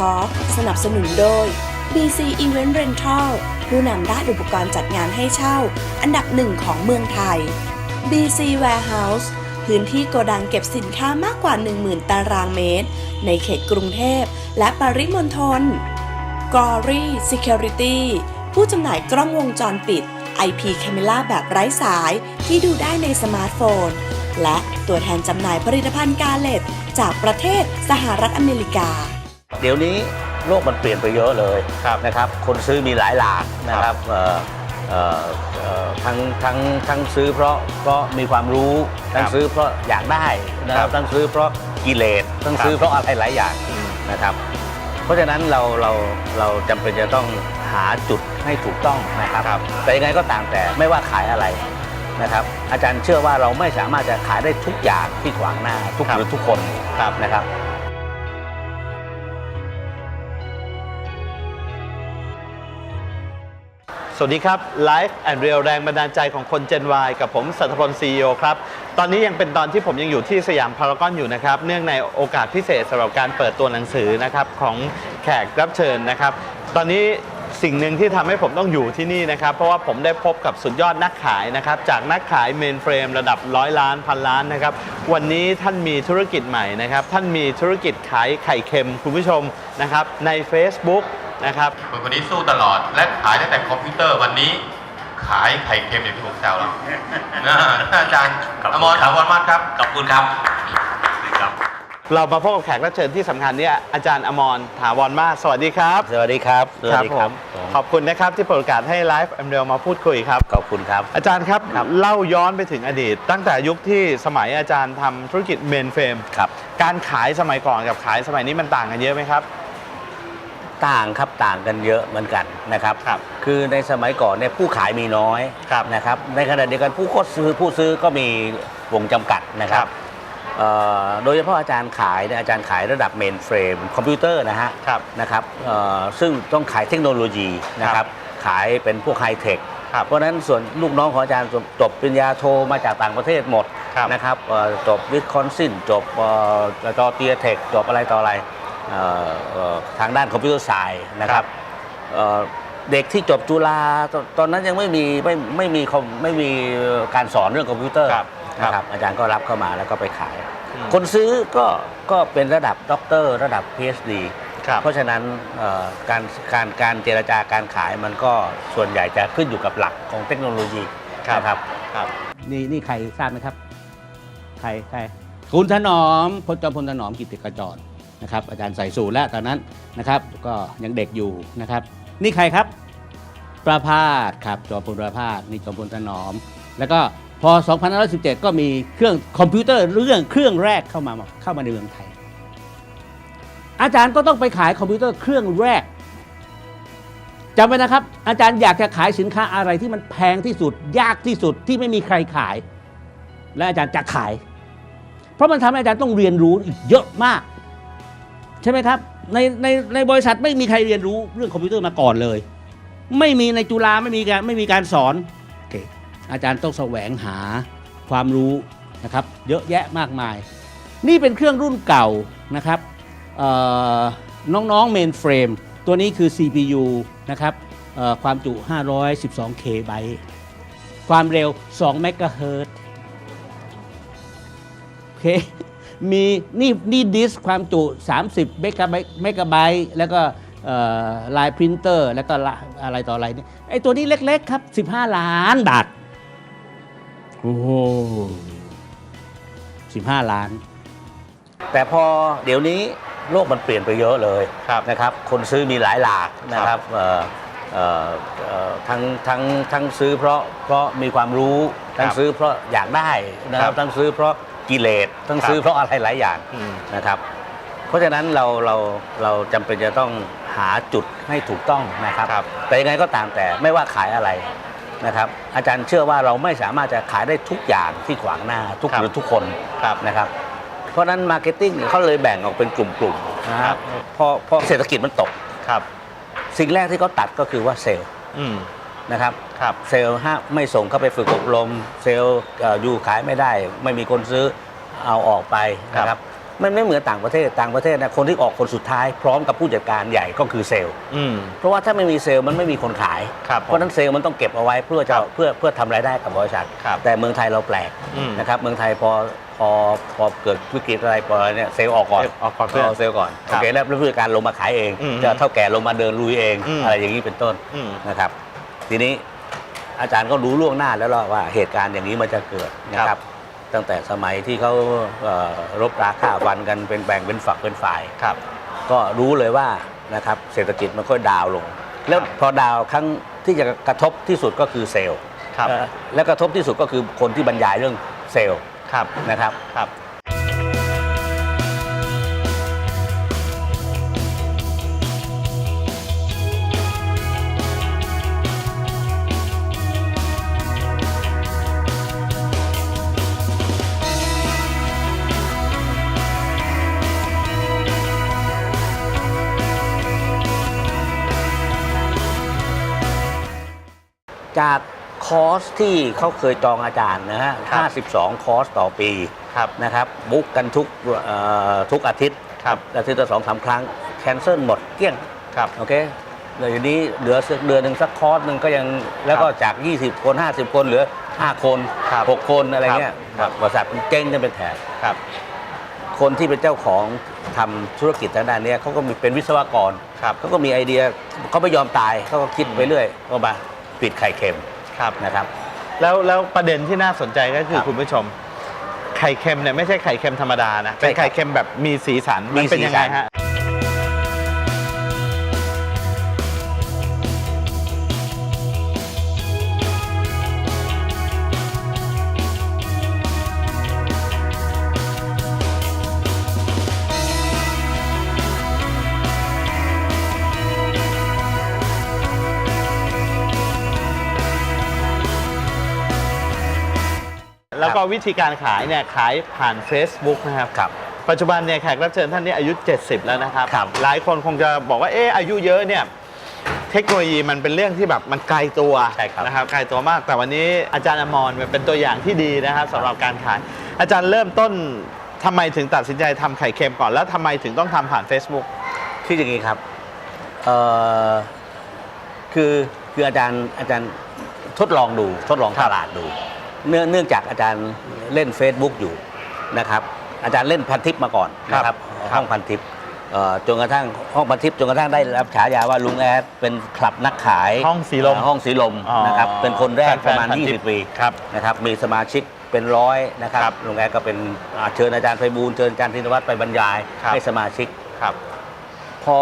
Talk สนับสนุนโดย BC Event Rental ผู้นำด้านอุปกรณ์จัดงานให้เช่า อันดับหนึ่งของเมืองไทย BC Warehouse พื้นที่โกดังเก็บสินค้ามากกว่า 10,000 ตารางเมตร ในเขตกรุงเทพและปริมณฑล Glory Security ผู้จำหน่ายกล้องวงจรปิด IP Camera แบบไร้สายที่ดูได้ในสมาร์ทโฟน และตัวแทนจำหน่ายผลิตภัณฑ์กาเลตจากประเทศสหรัฐอเมริกา เดี๋ยวนี้โลกมันเปลี่ยนไปเยอะเลยครับนะครับ คนซื้อมีหลายหลากนะครับเอ่อเอ่อเอ่อทั้งทั้งทั้งซื้อเพราะเพราะมีความรู้ทั้งครับซื้อเพราะอยากได้นะคครัรับบทั้งซื้อเพราะกิเลสทั้งครับซื้อเพราะอะไรหลายอย่างนะครับ เพราะฉะนั้นเราเราเราจำเป็นจะต้องหาจุดให้ถูกต้องนะครับครับ แต่ยังไงก็ตามแต่ไม่ว่าขายอะไรนะครับ อาจารย์เชื่อว่าเราไม่สามารถจะขายได้ทุกอย่างที่ขวางหน้าทุกครับหรือทุกคนครับนะครับ สวัสดีครับ Life and Real แรงบันดาลใจของคน Gen Y กับผมสัตพล CEO ครับ ตอนนี้ยังเป็นตอนที่ผมยังอยู่ที่สยามพารากอนอยู่นะครับ เนื่องในโอกาสพิเศษสำหรับการเปิดตัวหนังสือนะครับของแขกรับเชิญนะครับ ตอนนี้สิ่งหนึ่งที่ทำให้ผมต้องอยู่ที่นี่นะครับ เพราะว่าผมได้พบกับสุดยอดนักขายนะครับ จากนักขายเมนเฟรมระดับร้อยล้านพันล้านนะครับ วันนี้ท่านมีธุรกิจใหม่นะครับ ท่านมีธุรกิจขายไข่เค็มคุณผู้ชมนะครับใน Facebook นะครับคนคนนี้สู้ตลอดและขายตั้งแต่คอมพิวเตอร์วันนี้ขายไข่เค็มอย่างที่ผมแซวแล้วนะอาจารย์ขอบคุณอมรครัถาบวรมากครับขอบคุณครับครับเรามาพบกับแขกรับเชิญที่สำคัญเนี่ยอาจารย์อมรถาวรมากสวัสดีครับสวัสดีครับสวัสดีครับผมขอบคุณนะครับที่เปิดโอกาสให้ไลฟ์แอมเดลมาพูดคุยครับขอบคุณครับ อาจารย์ครับครับเล่าย้อนไปถึงอดีต ตั้งแต่ยุคที่สมัยอาจารย์ทำธุรกิจเมนเฟรมครับการขายสมัยก่อนกับขายสมัยนี้มันต่างกันเยอะไหมครับ ต่างครับต่างกันเยอะเหมือนกันนะครับครับคือในสมัยก่อนเนี่ยผู้ขายมีน้อยครับนะครับในขณะเดียวกันผู้โคตรซื้อผู้ซื้อก็มีวงจำกัดนะคครัรับบเอ่อโดยเฉพาะอาจารย์ขายเนี่ยอาจารย์ขายระดับเมนเฟรมคอมพิวเตอร์นะฮะครับนะครับเอ่อซึ่งต้องขายเทคโนโลยีนะครับขายเป็นพวกไฮเทคครับเพราะฉะนั้นส่วนลูกน้องของอาจารย์จบปริญญาโทมาจากต่างประเทศหมดครับนะครับเอ่อจบวิสคอนซินจบจอเตียเทคจบอะไรต่ออะไรเอ่อเอ่อ ทางด้านคอมพิวเตอร์ไซน์นะครับเอ่อเด็กที่จบจุฬาตอนตอนนั้นยังไม่มีไม่ไม่มีคอมไม่มีการสอนเรื่องคอมพิวเตอร์ครับครับนะครับอาจารย์ก็รับเข้ามาแล้วก็ไปขายอืมคนซื้อก็ก็เป็นระดับด็อกเตอร์ระดับ PhD ครับเพราะฉะนั้นเอ่อการการการเจรจาการขายมันก็ส่วนใหญ่จะขึ้นอยู่กับหลักของเทคโนโลยีครับนะครับครับนี่นี่ใครทราบไหมครับ ใครใครคุณถนอมพลจอมพลถนอมกิติกจร นะครับอาจารย์ใส่สูทแล้วตอนนั้นนะครับก็ยังเด็กอยู่นะครับนี่ใครครับประพาสครับจอมพลประพาสนี่จอมพลถนอม แล้วก็พอ 2517 ก็มีเครื่องคอมพิวเตอร์เรื่องเครื่องแรกเข้ามาเข้ามาในเมืองไทย อาจารย์ก็ต้องไปขายคอมพิวเตอร์เครื่องแรกจำไว้นะครับ อาจารย์อยากจะขายสินค้าอะไรที่มันแพงที่สุด ยากที่สุดที่ไม่มีใครขาย และอาจารย์จะขาย เพราะมันทำให้อาจารย์ต้องเรียนรู้อีกเยอะมาก ใช่ไหมครับ ในในในบริษัทไม่มีใครเรียนรู้เรื่องคอมพิวเตอร์มาก่อนเลย ไม่มีในจุฬาไม่มีการไม่มีการสอนโอเคอาจารย์ต้องแสวงหาความรู้นะครับ เยอะแยะมากมาย นี่เป็นเครื่องรุ่นเก่านะครับเอ่อน้องๆเมนเฟรมตัวนี้คือ CPU นะครับความจุ 512K ไบต์ความเร็ว2เมกะเฮิรตโอเค มีนี่นี่ดิสก์ความจุ 30 เมกะไบต์เมกะไบต์แล้วก็ลายพรินเตอร์ แล้วก็ละอะไรต่ออะไรนี่ไอตัวนี้เล็ก ๆ ครับ 15 ล้านบาทโอ้โห15 ล้าน แต่พอเดี๋ยวนี้โลกมันเปลี่ยนไปเยอะเลยครับนะครับ คนซื้อมีหลายหลากนะครับเอ่อเอ่อเอ่อทั้งทั้งทั้งซื้อเพราะเพราะมีความรู้ทั้งครับซื้อเพราะอยากได้นะคครัรับบทั้งซื้อเพราะ กิเลสทั้งครับซื้อเพราะอะไรหลายอย่างอืมนะครับ เพราะฉะนั้นเราเราเราจำเป็นจะต้องหาจุดให้ถูกต้องนะครับครับ แต่ยังไงก็ตามแต่ไม่ว่าขายอะไรนะครับ อาจารย์เชื่อว่าเราไม่สามารถจะขายได้ทุกอย่างที่ขวางหน้าทุกครับหรือทุกคนครับนะครับ เพราะฉะนั้นมาร์เก็ตติ้งเขาเลยแบ่งออกเป็นกลุ่มๆนะครัฮะบพอพอเศรษฐกิจมันตกครับ สิ่งแรกที่เขาตัดก็คือว่าเซลล์อืม นะครับครับเซลล์ฮะไม่ส่งเข้าไปฝึกอบรม เซลล์เอ่ออยู่ขายไม่ได้ ไม่มีคนซื้อเอาออกไปนะคครัรับบมันไม่เหมือนต่างประเทศต่างประเทศนะคนที่ออกคนสุดท้ายพร้อมกับผู้จัดการใหญ่ก็คือเซลล์อืมเพราะว่าถ้าไม่มีเซลล์มันไม่มีคนขายครับผมเพราะฉะนั้นเซลล์มันต้องเก็บเอาไว้เพื่อจะครับเพื่อเพื่อทำรายได้กับบริษัทครับแต่เมืองไทยเราแปลกอืมนะครับเมืองไทยพอพอพอเกิดวิกฤตอะไรพออะไรเนี่ยเซลล์ออกก่อนเซลล์ออกก่อนเพื่อนเาเซลล์ก่อนครัโอบเคแล้วผู้จัดการลงมาขายเองอืมจะเท่าแก่ลงมาเดินลุยเองอืมอะไรอย่างนี้เป็นต้นอืมนะครับ ทีนี้อาจารย์ก็รู้ล่วงหน้าแล้วล่ะว่าเหตุการณ์อย่างนี้มันจะเกิดนะคครัรับบตั้งแต่สมัยที่เขาเอ่อรบราฆ่าฟันกันเป็นแบ่งเป็นฝักเป็นฝ่าย ครับ ก็รู้เลยว่านะครับเศรษฐกิจมันค่อยดาวน์ลง แล้วพอดาวน์ครั้งที่จะกระทบที่สุดก็คือเซลล์ครับ เอ่อและกระทบที่สุดก็คือคนที่บรรยายเรื่องเซลล์ครับ นะครับ ครับ จากคอร์สที่เขาเคยจองอาจารย์นะฮะ ครับ52 คอร์สต่อปีครับนะครับ บุ๊กกันทุกเอ่อทุกอาทิตย์ครับ อาทิตย์ละสองสามครั้ง แคนเซิลหมดเกลี้ยง ครับ โอเคเดี๋ยวนี้เหลือสักเดือนหนึ่งสักคอร์สหนึ่งก็ยัง แล้วก็จาก 20 คน 50 คนเหลือ 5 คน ครับ6 คนอะไรเงี้ยครับ บริษัทมันเจ๊งกันเป็นแถบครับ คนที่เป็นเจ้าของทำธุรกิจทางด้านเนี้ยเขาก็มีเป็นวิศวกร ครับ เขาก็มีไอเดียเขาไม่ยอมตายเขาก็คิดไปเรื่อยก็มา ปิดไข่เค็มครับนะครับ แล้วแล้วประเด็นที่น่าสนใจก็คือครับคุณผู้ชม ไข่เค็มเนี่ยไม่ใช่ไข่เค็มธรรมดานะใช่เป็นไข่เค็มแบบมีสีสันมีมันเป็นยังไงสีสัน ฮะ แล้วก็วิธีการขายเนี่ยขายผ่าน Facebook นะครับ ครับปัจจุบันเนี่ยแขกรับเชิญท่านนี้อายุ 70 แล้วนะครับ ครับ หลายคนคงจะบอกว่าเอออายุเยอะเนี่ยเทคโนโลยีมันเป็นเรื่องที่แบบมันไกลตัวใช่ครับนะครับไกลตัวมาก แต่วันนี้อาจารย์อมรเป็นตัวอย่างที่ดีนะครับสำหรับการขาย อาจารย์เริ่มต้นทำไมถึงตัดสินใจทำไข่เค็มก่อนแล้วทำไมถึงต้องทำผ่าน Facebook คืออย่างนี้ครับเอ่อคือคืออาจารย์อาจารย์ทดลองดูทดลองครัตบลาดดู เนื่องเนื่องจากอาจารย์เล่น Facebook อยู่นะครับอาจารย์เล่นพันทิปมาก่อนนะครับครับห้องพันทิปเอ่อจนกระทั่งห้องพันทิปจนกระทั่งได้รับฉายาว่าลุงแอดเป็นคลับนักขายห้องสีลมเห้องสีลมอ๋อนะครับเป็นคนแรกแฟนๆประมาณพันทิป20 ปีครับนะครับมีสมาชิกเป็นร้อยนะครับครับลุงแอดก็เป็นอ่าเชิญอาจารย์ไพบูลย์เชิญอาจารย์ธินวัฒน์ไปบรรยายครับให้สมาชิกครับ พอ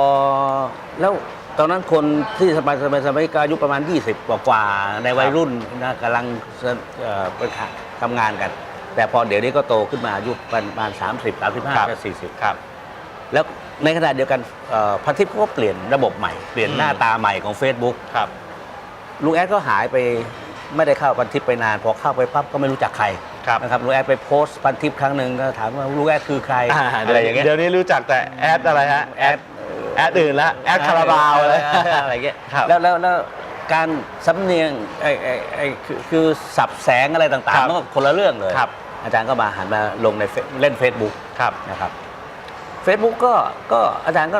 แล้ว ตอนนั้นคนที่สมัยสมัยสมัยก็อายุประมาณ 20 กว่ากว่าๆในวัยรุ่นนะกำลังเอ่อไปทำงานกัน แต่พอเดี๋ยวนี้ก็โตขึ้นมาอายุประมาณ 30 ครับ 35จะ40 ครับ แล้วในขณะเดียวกันเอ่อพันทิพย์เขาก็เปลี่ยนระบบใหม่ เปลี่ยนอืมหน้าตาใหม่ของ Facebook ครับ ลุงแอดก็หายไปไม่ได้เข้าพันทิพย์ไปนาน พอเข้าไปปั๊บก็ไม่รู้จักใครครับนะครับลุงแอดไปโพสต์พันทิพย์ครั้งหนึ่งก็ถามว่าลุงแอดคือใครอ่าอะไรอย่างเงี้ย เดี๋ยวนี้รู้จักแต่แอดอะไรฮะแอด แอดอื่นละแอดคาราบาวอะไรอะไรเงี้ยครับแล้วแล้วแล้วการสำเนียงไอ้ไอ้ไอ้คือคือสับแสงอะไรต่างครับๆมันก็คนละเรื่องเลยครับ อาจารย์ก็มาหันมาลงในเฟซเล่น Facebook ครับนะครับ Facebook ก็ก็อาจารย์ก็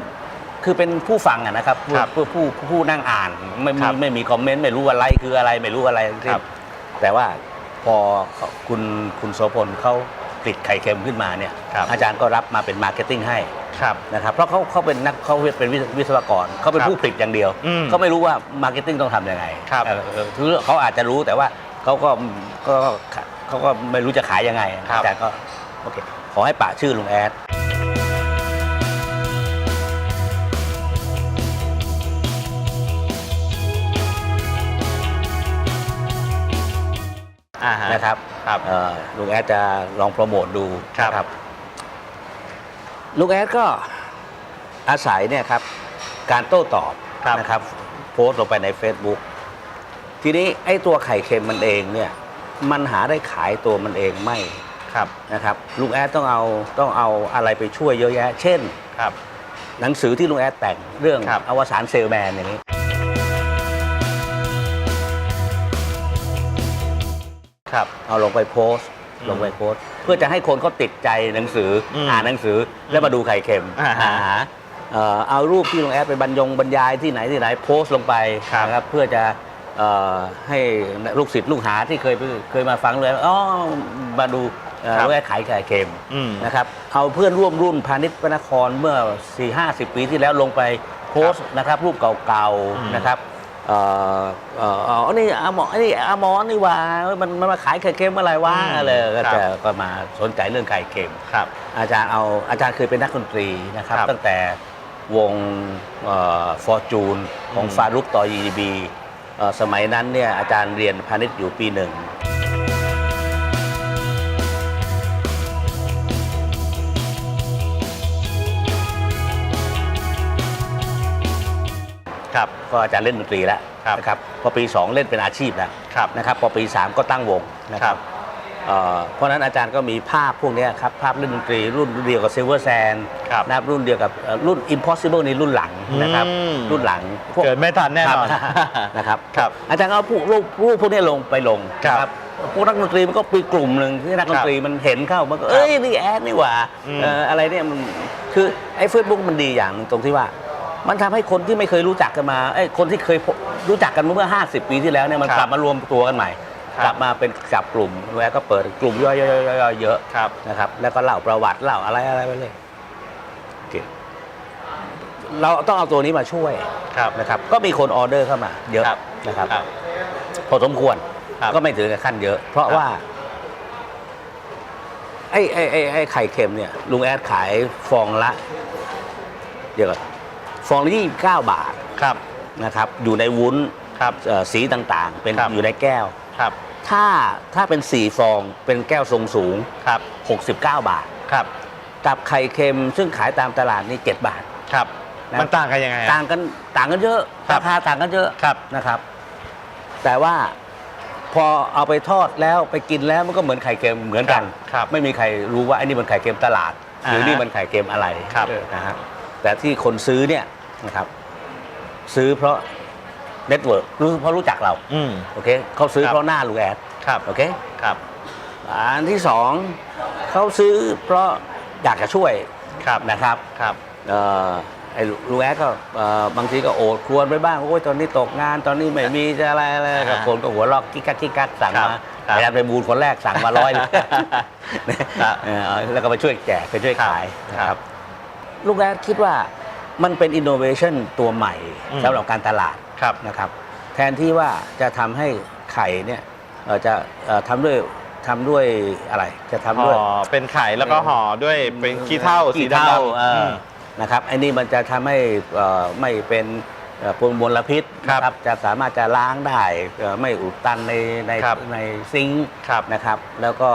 คือเป็นผู้ฟังอะนะครับผู้ครับผู้ผู้ผู้นั่งอ่านไม่ครัมีบไม่มีคอมเมนต์ไม่รู้อะไรคืออะไรไม่รู้อะไรทั้งสิ้นครับ แต่ว่าพอคุณคุณโสพลเขาผลิตไข่เค็มขึ้นมาเนี่ยครับอาจารย์ก็รับมาเป็นมาร์เก็ตติ้งให้ ครับนะครับเพราะเขาเขาเป็นนักเขาเป็นวิศวิศวกรเขาเป็นครับผู้ผลิตอย่างเดียวอืมเขาไม่รู้ว่ามาร์เก็ตติ้งต้องทำยังไงครับเออเออคือเขาอาจจะรู้แต่ว่าเขาก็ก็เขาก็ไม่รู้จะขายยังไงครับอาจารย์ก็โอเคขอให้ปะชื่อลุงแอดอ่าฮะนะครับครับเอ่อลุงแอดจะลองโปรโมทดูครับนะ ลุงแอดก็อาศัยเนี่ยครับการโต้ตอบครับ นะครับ โพสต์ลงไปใน Facebook ทีนี้ไอ้ตัวไข่เค็มมันเองเนี่ยมันหาได้ขายตัวมันเองไม่ครับนะครับลุงแอดต้องเอาต้องเอาอะไรไปช่วยเยอะแยะ เช่น ครับ หนังสือที่ลุงแอดแต่งเรื่องครับ อวสานเซลแมนอย่างนี้ ครับ เอาลงไปโพสต์ลงไปโพสต์เพื่อจะให้คนเขาติดใจหนังสืออมอ่านหนังสือแล้วมาดูไข่เค็มอ่าฮะหาเอ่อเอารูปที่ลงแอดไปบรรยงบรรยายที่ไหนที่ไหนโพสต์ลงไปครับ นะครับเพื่อจะเอ่อให้ลูกศิษย์ลูกหาที่เคยไปเคยมาฟังเลยอ๋อมาดูเอ่อครับลงแอดขายไข่เค็ม อืม นะครับเอาเพื่อนร่วมรุ่นพาณิชย์พระนครเมื่อ 4 5 0 ปีที่แล้วลงไปโพสต์นะครับรูปเก่าอืมๆนะครับ เอ่อเอ่ออ๋อนี่อาหมอนี่อาหมอนี่หว่ามันมันมาขายไข่เค็มอะไรวะอะไรก็จะก็มาสนใจเรื่องไข่เค็มครับอาจารย์เอาอาจารย์เคยเป็นนักดนตรีนะครับ ครับตั้งแต่วงฟอร์จูนของอืม ฟารุกต่อยีบีสมัยนั้นเนี่ยอาจารย์เรียนพาณิชย์อยู่ปีหนึ่ง ครับก็อาจารย์เล่นดนตรีแล้วครับนะครับพอปี 2 เล่นเป็นอาชีพแล้วครับนะครับพอปี 3 ก็ตั้งวงนะคครัรับบเอ่อเพราะฉะนั้นอาจารย์ก็มีภาพพวกเนี้ยครับภาพเล่นดนตรีรุ่นเดียวกับ Silver Sand ครับนะครับรุ่นเดียวกับเอ่อรุ่น Impossible ในรุ่นหลังนะครับอืมรุ่นหลังพวกเกิดไม่ทันแน่นอนครับนะครับครับอาจารย์ก็เอาพวกรูปรูปพวกนี้ลงไปลงครับนะพวกนักดนตรีมันก็ปีกลุ่มหนึ่งที่นักดนตรีมันเห็นเข้ามันก็เอ้ยนี่แอดนี่หว่าอืมเอ่ออะไรเนี่ยมันคือไอ้เฟซบุ๊กมันดีอย่างหนึ่งตรงที่ว่า มันทำให้คนที่ไม่เคยรู้จักกันมาไอ้ยคนที่เคยพบรู้จักกันเมื่อ 50 ปีที่แล้วเนี่ยมันครับกลับมารวมตัวกันใหม่ครับกลับมาเป็นจับกลุ่มแล้วก็เปิดกลุ่มย่อยๆๆๆเยอะครับนะครับแล้วก็เล่าประวัติเล่าอะไรอะไรไปเลยโอเคเราต้องเอาตัวนี้มาช่วยครับนะครับก็มีคนออเดอร์เข้ามาเยอะครับนะครับครับพอสมควรครับก็ไม่ถึงกับขั้นเยอะ เพราะครับว่าไอ้ไอ้ไอ้ไอ้ไข่เค็มเนี่ยลุงแอดขายฟองละ เดี๋ยวก่อน ฟองละยี่สิบเก้าบาทครับ นะครับ อยู่ในวุ้นครับเอ่อสีต่างๆ เป็นครับ อยู่ในแก้ว ครับ ถ้าถ้าเป็นสี่ฟองเป็นแก้วทรงสูง ครับ 69 บาท ครับ กับไข่เค็มซึ่งขายตามตลาดนี่7บาท ครับ นะ มันต่างกันยังไงอะ ต่างกันต่างกันเยอะครัราบคาต่างกันเยอะครับ นะครับ แต่ว่าพอเอาไปทอดแล้วไปกินแล้วมันก็เหมือนไข่เค็มเหมือนกัน ครับไม่มีใครรู้ว่าไอ้นี่มันไข่เค็มตลาด หรืออ่านี่มันไข่เค็มอะไรครับ เออนะฮะแต่ที่คนซื้อเนี่ย นะครับ ซื้อเพราะเน็ตเวิร์กรู้เพราะรู้จักเราอืม โอเคเขาซื้อครับ เพราะหน้าลูกแอดครับโอเคครับอันที่สองเขาซื้อเพราะอยากจะช่วยครับนะครับครับ เอ่อไอ้ลูกแอดก็เอ่อบางทีก็โอดครวรไปบ้างโอ้ยตอนนี้ตกงานตอนนี้ไม่มีจะอะไรอะไรอ่ากับคนก็หัวลอกกิ๊กกักกิ๊กกักสั่งครับมาครับอาจารย์ไปบูลคนแรกสั่งมาร้อยเลยครับ เออแล้วก็ไปช่วยแจกไปช่วยครับขายนะคครัรับบลูกแอดคิดว่า มันเป็นอินโนเวชันตัวใหม่อืมสำหรับการตลาดครับนะครับแทนที่ว่าจะทำให้ไข่เนี่ยเอ่อจะเอ่อทำด้วยทำด้วยอะไร จะทำห่ด้วยอเป็นไข่แล้วก็ห่อด้วยเป็นขี้เถ้าสีขี้ดำเถ้าๆเอออือม นะครับไอ้นี่มันจะทำให้เอ่อไม่เป็นเอ่อปนมลพิษครับนะครับจะสามารถจะล้างได้เอ่อไม่อุดตันในในครับในซิงค์ครับนะครับ แล้วก็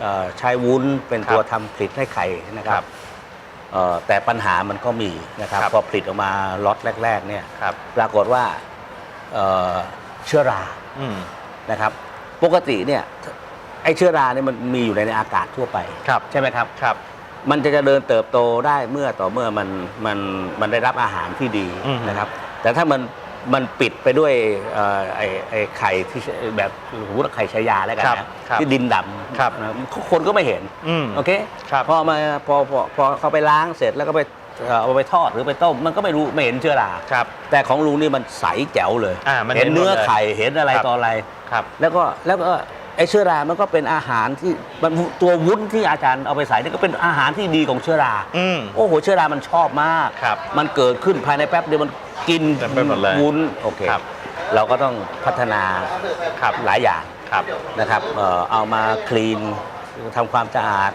เอ่อใช้วุ้นเป็นครับตัวทำผลิตให้ไข่นะคครัรับบเอ่อ แต่ปัญหามันก็มีนะครับครับ พอผลิตออกมาล็อตแรก ๆ เนี่ยครับปรากฏว่าเอ่อเชื้อราอืมนะครับ ปกติเนี่ยไอ้เชื้อราเนี่ยมันมีอยู่ในอากาศทั่วไปครับใช่ไหมครับครับ มันจะเจริญเติบโตได้เมื่อต่อเมื่อมันมันมันได้รับอาหารที่ดีอืมนะครับ แต่ถ้ามัน มันปิดไปด้วยเอ่อไอ้ไอ้ไข่ที่แบบสมมติว่าไข่ชายาแล้วกันครับนะครับที่ดินดำครับนะคนก็ไม่เห็นอืมโอเคครับพอมาพอพอพอเขาไปล้างเสร็จแล้วก็ไปเอ่อเอาไปทอดหรือไปต้ม มันก็ไม่รู้ไม่เห็นเชื้อราครับแต่ของลุงนี่มันใสแจ๋วเลยอ่ามันเห็นเห็นหมดเนื้อเลยไข่เห็นอะไรครับ ต่ออะไร ครับแล้วก็แล้วก็ไอ้เชื้อรา มันก็เป็นอาหารที่มันตัววุ้นที่อาจารย์เอาไปใส่นี่ก็เป็นอาหารที่ดีของเชื้อรา อืม โอ้โห เชื้อรา มันชอบมาก ครับมันเกิดขึ้นภายในแป๊บเดียวมัน กินเต็มไปหมดเลยวุ้นโอเคครับ เราก็ต้องพัฒนาครับหลายอย่างครับนะครับเอ่อเอามาคลีนทำความสะอาด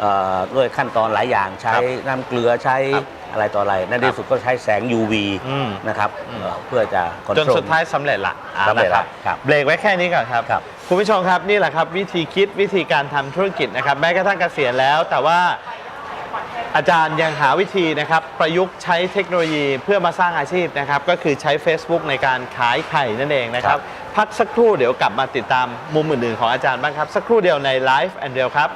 เอ่อด้วยขั้นตอนหลายอย่างใช้ครับน้ำเกลือใช้ครับอะไรต่ออะไรในที่สุดก็ใช้แสง UV อืม นะครับอืมเอ่อเพื่อจะคอนจนโทรลสุดท้ายสำเร็จละสำเร็จละนะครับเบรกไว้แค่นี้ก่อนครับ ครับ คุณผู้ชมครับนี่แหละครับวิธีคิดวิธีการทำธุรกิจนะครับแม้กระทั่งเกษียณแล้ว แต่ว่า อาจารย์ยังหาวิธีนะครับประยุกต์ใช้เทคโนโลยีเพื่อมาสร้างอาชีพนะครับก็คือใช้ Facebook ในการขายไข่นั่นเองนะครับพักสักครู่เดี๋ยวกลับมาติดตามมุมอื่นๆของอาจารย์บ้างครับ สักครู่เดียวใน Live and Real ครับ